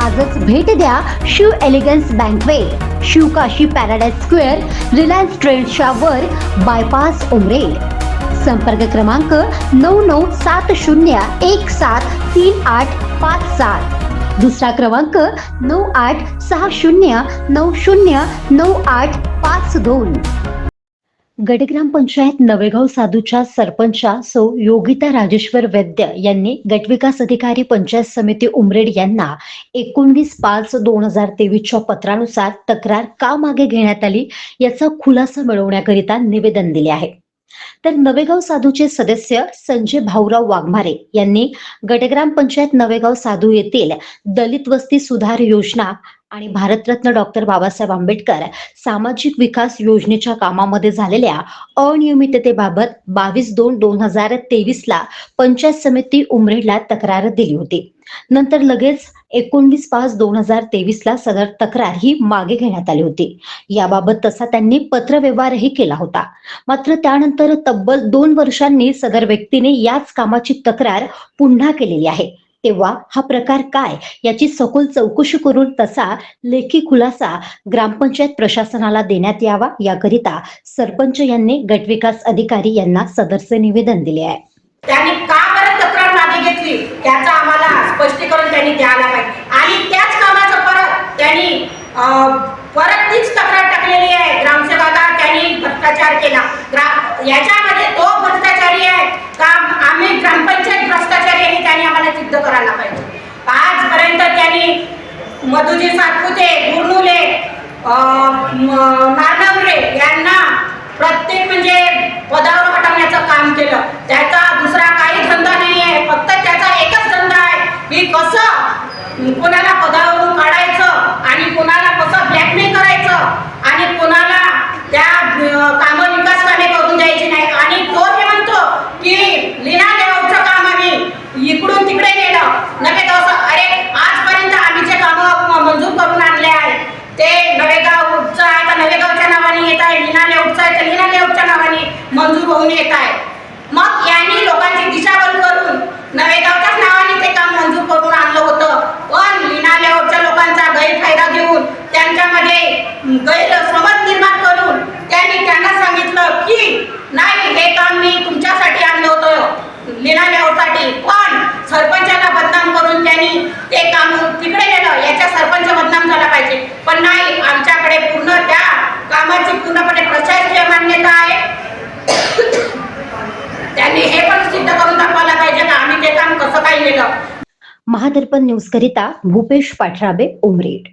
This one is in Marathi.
आजच भेट द्या Shiv elegance banquet Shivkashi paradise square Reliance ट्रेंडच्या वर बायपास उमरेल संपर्क क्रमांक नऊ नऊ सात शून्य एक सात तीन आठ पाच सात. दुसरा क्रमांक नऊ आठ सहा शून्य नऊ शून्य नऊ आठ पाच दोन. गडग्राम पंचायत नवेगाव साधूच्या सरपंचा सौ योगिता राजेश्वर वैद्य यांनी गटविकास अधिकारी पंचायत समिती उमरेड यांना एकोणवीस पाच दोन हजार तेवीसच्या पत्रानुसार तक्रार का मागे घेण्यात आली याचा खुलासा मिळवण्याकरिता निवेदन दिले आहे. तर नवेगाव साधूचे सदस्य संजय भाऊराव वाघमारे यांनी गटग्राम पंचायत नवेगाव साधू येथील दलित वस्ती सुधार योजना आणि भारतरत्न डॉक्टर बाबासाहेब आंबेडकर सामाजिक विकास योजनेच्या कामामध्ये झालेल्या अनियमिततेबाबत बावीस दोन दोन हजार तेवीस ला पंचायत समिती उमरेडला तक्रार दिली होती. नंतर लगेच एकोणवीस पाच दोन हजार तेवीस ला सदर तक्रार ही मागे घेण्यात आली होती. याबाबत तसा त्यांनी पत्रव्यवहारही केला होता. मात्र त्यानंतर तब्बल दोन वर्षांनी सदर व्यक्तीने याच कामाची तक्रार पुन्हा केलेली आहे. तेव्हा हा प्रकार काय याची सखोल चौकशी करून तसा लेखी खुलासा ग्रामपंचायत प्रशासनाला देण्यात यावा याकरिता सरपंच यांनी गटविकास अधिकारी यांना सदरचे निवेदन दिले आहे. त्यांनी का बरं तक्रार मागे घेतली? त्याचं आम्हाला स्पष्टीकरण त्यांनी द्यायला पाहिजे. आणि त्याच कामाचं परत त्यांनी परत तीच तक्रार टाकलेली आहे. ग्रामसेवकाला त्यांनी भ्रष्टाचार केला. ग्रा- याच्यामध्ये तो भ्रष्टाचारी आहे. का आम्ही ग्राम भ्रष्टाचारी आहे हे त्यांनी आम्हाला सिद्ध करायला पाहिजे आजपर्यंत त्यांनी मधुजी सातपुते गुरनुले नानवरे यांना प्रत्येक म्हणजे पदावर हटवण्याचं काम केलं. त्याचा दुसरा काही धंदा नाही आहे फक्त त्याचा एकच धंदा आहे की कसं कोणाला पदावरून काढायचं आणि कोणाला कसं ब्लॅकमेल करायचं आणि कोणाला त्या अं, कामं विकास कामे करून द्यायची नाही आणि तो हे म्हणतो की लिना लेआउटचं काम आम्ही इकडून तिकडे नेलं नव्हे तर असं अरे आजपर्यंत आम्ही जे कामं मंजूर करून आणले आहे ते नवेगावचं आहे तर नवेगावच्या नावाने येत आहे लीना लेआउटचं आहे तर लीना लेआउटच्या नावाने मंजूर होऊन येत आहे. मग यांनी लोकांची दिशाभूल करून नवेगावच्याच नावाने ते काम मंजूर करून आणलं होतं. पण लीना लोकांचा गैरफायदा घेऊन त्यांच्यामध्ये गैरसमज निर्माण करून त्यांनी त्यांना सांगितलं की नाही हे काम मी तुमच्यासाठी आणलं होतं लीना लेआउटसाठी पण सरपंचाला बदनाम करून त्यांनी ते काम तिकडे नेलं याच्या सरपंच बदनाम झाला पाहिजे पण नाही आमच्याकडे पूर्ण त्या कामाची पूर्णपणे प्रशासकीय मान्यता आहे त्यांनी हे पण सिद्ध करून दाखवायला पाहिजे का आम्ही ते काम कसं काय केलं महादर्पण न्यूज करिता भूपेश पाठराबे उमरेड